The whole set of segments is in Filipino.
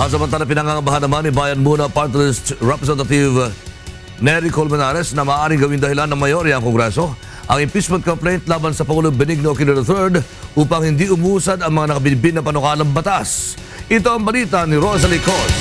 Samantala pinangangabahan naman ni Bayan Muna Party List Representative Nery Colmenares na maaaring gawing dahilan ng mayorya ang Kongreso ang impeachment complaint laban sa Pangulong Benigno Aquino III upang hindi umusad ang mga nakabinbin na panukalang batas. Ito ang balita ni Rosalie Cos.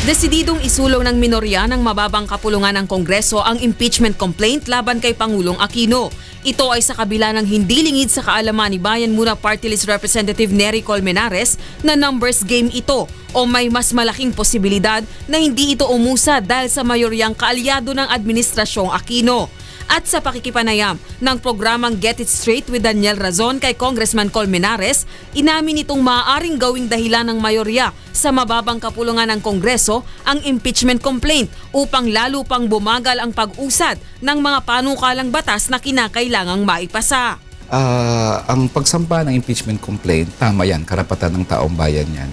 Desididong isulong ng minorya ng mababang kapulungan ng Kongreso ang impeachment complaint laban kay Pangulong Aquino. Ito ay sa kabila ng hindi lingid sa kaalaman ni Bayan Muna Party List Representative Nery Colmenares na numbers game ito o may mas malaking posibilidad na hindi ito umusad dahil sa mayoryang kaalyado ng Administrasyong Aquino at sa pakikipanayam ng programang Get It Straight with Daniel Razon kay Congressman Colmenares, inamin itong maaaring gawing dahilan ng mayorya sa mababang kapulungan ng Kongreso ang impeachment complaint upang lalo pang bumagal ang pag-usad ng mga panukalang batas na kinakailangang maipasa. Ah, ang pagsampa ng impeachment complaint, tama yan, karapatan ng taong bayan yan.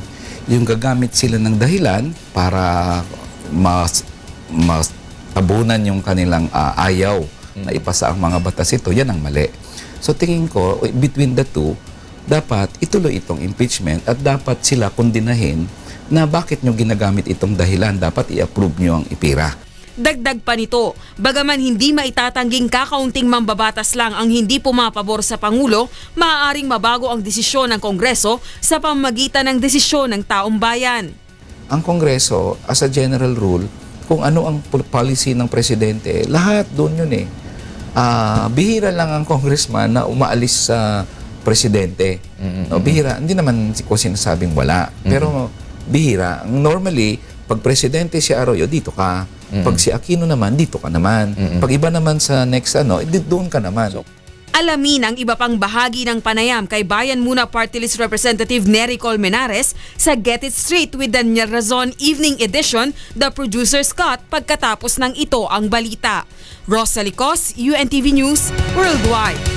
Yung gagamit sila ng dahilan para mas, mas tabunan yung kanilang ah, ayaw na ipasa ang mga batas ito, yan ang mali. So tingin ko, between the two, dapat ituloy itong impeachment at dapat sila kundinahin na bakit nyo ginagamit itong dahilan, dapat i-approve nyo ang ipira. Dagdag pa nito, bagaman hindi maitatangging kakaunting mambabatas lang ang hindi pumapabor sa Pangulo, maaaring mabago ang desisyon ng Kongreso sa pamamagitan ng desisyon ng taong bayan. ang Kongreso, as a general rule, kung ano ang pol- policy ng presidente, lahat doon yun eh. Ah, bihira lang ang congressman na umaalis sa presidente. No, bihira. Hindi naman ko sinasabing wala. Pero bihira. Normally, pag presidente si Arroyo, dito ka. Pag si Aquino naman, dito ka naman. Pag iba naman sa next ano, doon ka naman. Alamin ang iba pang bahagi ng panayam kay Bayan Muna Party List Representative Nery Colmenares sa Get It Straight with Daniel Razon Evening Edition, The Producer's Cut, pagkatapos ng ito ang balita. Rosalie Cos, UNTV News, Worldwide.